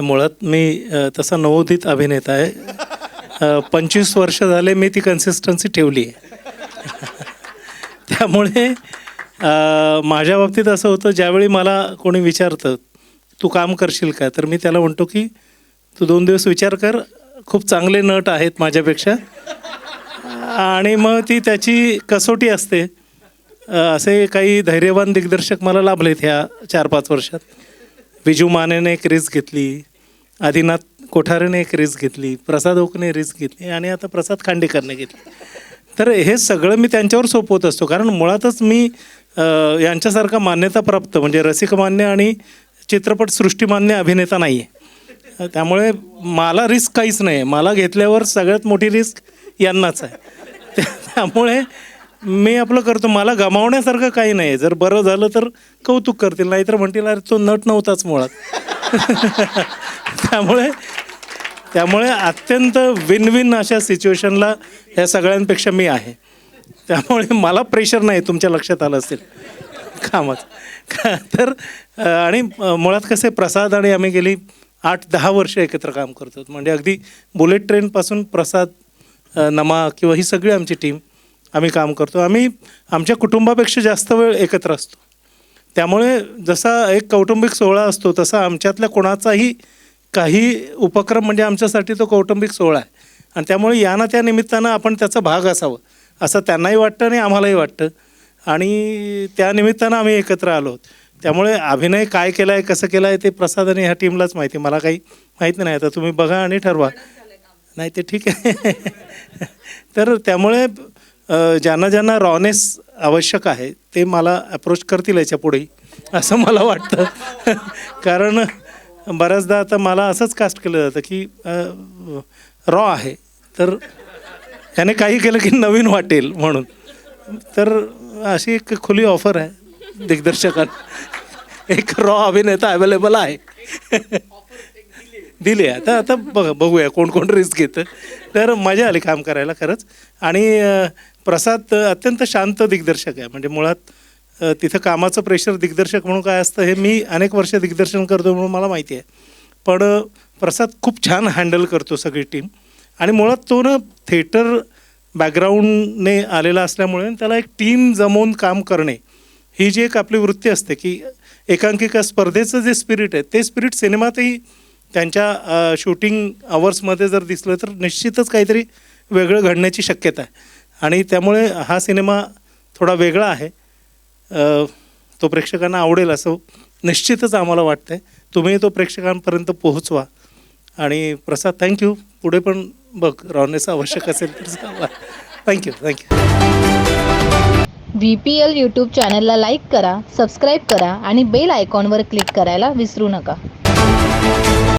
मुळात मी तसा नवोदित अभिनेता आहे. पंचवीस वर्ष झाले मी ती कन्सिस्टन्सी ठेवली आहे. त्यामुळे माझ्या बाबतीत असं होतं ज्यावेळी मला कोणी विचारतं तू काम करशील का? तर मी त्याला म्हणतो की तू दोन दिवस विचार कर खूप चांगले नट आहेत माझ्यापेक्षा. आणि मग ती त्याची कसोटी असते. असे काही धैर्यवान दिग्दर्शक मला लाभलेत ह्या चार पाच वर्षात. विजू मानेने एक रिस्क घेतली. आदिनाथ कोठारेने एक रिस्क घेतली प्रसाद ओकने रिस्क घेतली आणि आता प्रसाद खांडेकरने घेतली. तर हे सगळं मी त्यांच्यावर सोपवत असतो. कारण मुळातच मी यांच्यासारखा मान्यताप्राप्त म्हणजे रसिकमान्य आणि चित्रपटसृष्टीमान्य अभिनेता नाही आहे त्यामुळे मला रिस्क काहीच नाही मला घेतल्यावर सगळ्यात मोठी रिस्क यांनाच आहे. त्या- त्यामुळे मी आपलं करतो मला गमावण्यासारखं काही नाही. जर बरं झालं तर कौतुक करतील नाहीतर म्हणतील अरे तो नट नव्हताच मुळात. त्यामुळे त्यामुळे अत्यंत विन विन अशा सिच्युएशनला ह्या सगळ्यांपेक्षा मी आहे. त्यामुळे मला प्रेशर नाही तुमच्या लक्षात आलं असेल. कामाचं. का तर आणि मुळात कसे प्रसाद आणि आम्ही गेली आठ दहा वर्ष एकत्र काम करतो. म्हणजे अगदी बुलेट ट्रेनपासून प्रसाद नमा किंवा ही सगळी आमची टीम आम्ही काम करतो. आम्ही आमच्या कुटुंबापेक्षा जास्त वेळ एकत्र असतो. त्यामुळे जसा एक कौटुंबिक सोहळा असतो तसा आमच्यातल्या कोणाचाही काही उपक्रम म्हणजे आमच्यासाठी तो कौटुंबिक सोहळा आहे. आणि त्यामुळे या ना त्या निमित्तानं आपण त्याचा भाग असावं. असं त्यांनाही वाटतं आणि आम्हालाही वाटतं. आणि त्या निमित्तानं आम्ही एकत्र आलो आहोत. त्यामुळे अभिनय काय केला आहे कसं केलं आहे ते प्रसाद आणि ह्या टीमलाच माहिती मला काही माहिती नाही. आता तुम्ही बघा आणि ठरवा. नाही ते ठीक आहे. तर त्यामुळे ज्यांना ज्यांना रॉनेस आवश्यक आहे ते मला अप्रोच करतील याच्यापुढे असं मला वाटतं. कारण बऱ्याचदा आता मला असंच कास्ट केलं जातं की रॉ आहे तर त्याने काही केलं की नवीन वाटेल म्हणून. तर अशी एक खुली ऑफर आहे दिग्दर्शकांना. एक रॉ अभिनेता अवेलेबल आहे. दिली आहे. आता आता बघ बघूया कोण कोण रिस्क घेतं. तर मजा आली काम करायला खरंच. आणि प्रसाद अत्यंत शांत दिग्दर्शक आहे. म्हणजे मुळात तिथं कामाचं प्रेशर दिग्दर्शक म्हणून काय असतं हे मी अनेक वर्ष दिग्दर्शन करतो म्हणून मला माहिती आहे. पण प्रसाद खूप छान हँडल करतो सगळी टीम आणि मुळात तो ना थिएटर बॅकग्राऊंडने आलेला असल्यामुळे त्याला एक टीम जमवून काम करणे ही जी एक आपली वृत्ती असते की एकांकिका स्पर्धेचं जे स्पिरिट आहे ते स्पिरिट सिनेमातही त्यांच्या शूटिंग आवर्समध्ये जर दिसलं तर निश्चितच काहीतरी वेगळं घडण्याची शक्यता आहे. आणि त्यामुळे हा सिनेमा थोडा वेगळा आहे. तो प्रेक्षकांना आवडेल असं निश्चितच आम्हाला वाटतं आहे तुम्ही तो प्रेक्षकांपर्यंत पोहोचवा. आणि प्रसाद थँक्यू पुढे पण बघ रॉनेस आवश्यक असेल तर सांगा. Thank you thank you V P L YouTube चॅनलला लाईक करा सबस्क्राईब करा आणि बेल आयकॉनवर क्लिक करायला विसरू नका.